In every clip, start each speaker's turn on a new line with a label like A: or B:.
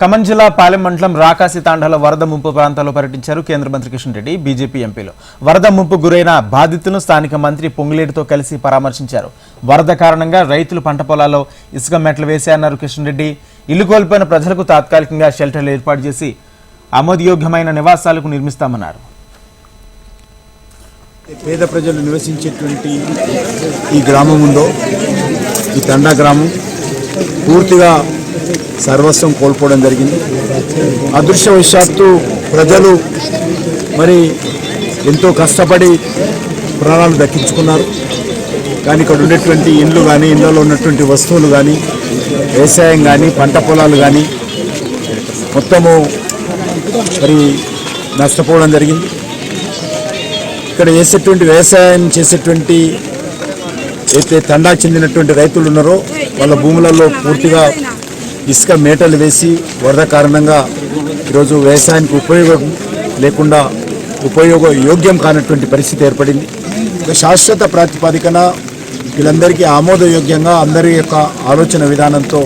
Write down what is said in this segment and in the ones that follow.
A: ఖమ్మం జిల్లా పాలెం మండలం రాకాసి తాండాల వరద ముంపు ప్రాంతాల్లో పర్యటించారు కేంద్ర మంత్రి కిషన్ రెడ్డి బీజేపీ ఎంపీలు. వరద ముంపు గురైన బాధితులను స్థానిక మంత్రి పొంగులేటితో కలిసి పరామర్శించారు. వరద కారణంగా రైతులు పంట పొలాల్లో ఇసుక మెట్లు వేశాయన్నారు కిషన్ రెడ్డి. ఇల్లు కోల్పోయిన ప్రజలకు తాత్కాలికంగా షెల్టర్లు ఏర్పాటు చేసి ఆమోదయోగ్యమైన నివాసాలకు నిర్మిస్తామన్నారు.
B: పేద ప్రజలు నివసించేటువంటి ఈ గ్రామం ఉందో ఈ తండా గ్రామం పూర్తిగా సర్వస్వం కోల్పోవడం జరిగింది. అదృష్టవశాత్తు ప్రజలు మరి ఎంతో కష్టపడి ప్రాణాలు దక్కించుకున్నారు. కానీ ఇక్కడ ఉండేటువంటి ఇండ్లు కానీ ఇండ్లలో ఉన్నటువంటి వస్తువులు కానీ వ్యవసాయం కానీ పంట పొలాలు కానీ మొత్తము మరి నష్టపోవడం జరిగింది. ఇక్కడ చేసేటువంటి వ్యవసాయం చేసేటువంటి అయితే తండా చెందినటువంటి రైతులు ఉన్నారో వాళ్ళ భూములలో పూర్తిగా ఇసుక మేటలు వేసి వరద కారణంగా ఈరోజు వ్యవసాయానికి ఉపయోగం లేకుండా ఉపయోగ యోగ్యం కానటువంటి పరిస్థితి ఏర్పడింది. శాశ్వత ప్రాతిపదికన వీళ్ళందరికీ ఆమోదయోగ్యంగా అందరి యొక్క ఆలోచన విధానంతో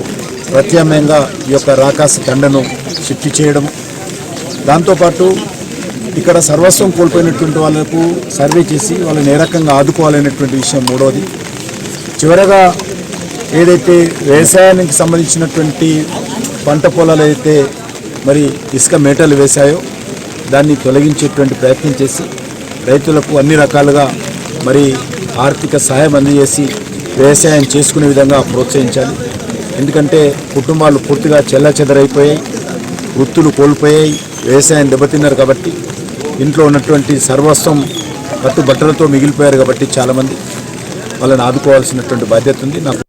B: ప్రత్యామ్నాయంగా ఈ యొక్క రాకాసి దండను షిఫ్ట్ చేయడం. దాంతోపాటు ఇక్కడ సర్వస్వం కోల్పోయినటువంటి వాళ్ళకు సర్వే చేసి వాళ్ళని ఏ రకంగా ఆదుకోవాలనేటువంటి విషయం మూడవది. చివరగా ఏదైతే వ్యవసాయానికి సంబంధించినటువంటి పంట పొలాలు అయితే మరి ఇసుక మేటలు వేశాయో దాన్ని తొలగించేటువంటి ప్రయత్నం చేసి రైతులకు అన్ని రకాలుగా మరి ఆర్థిక సహాయం అందజేసి వ్యవసాయం చేసుకునే విధంగా ప్రోత్సహించాలి. ఎందుకంటే కుటుంబాలు పూర్తిగా చెల్లాచెదరైపోయాయి వృత్తులు కోల్పోయాయి వ్యవసాయం దెబ్బతిన్నారు కాబట్టి ఇంట్లో ఉన్నటువంటి సర్వస్వం కట్టుబట్టలతో మిగిలిపోయారు కాబట్టి చాలామంది. వాళ్ళని ఆదుకోవాల్సినటువంటి బాధ్యత ఉంది. నాకు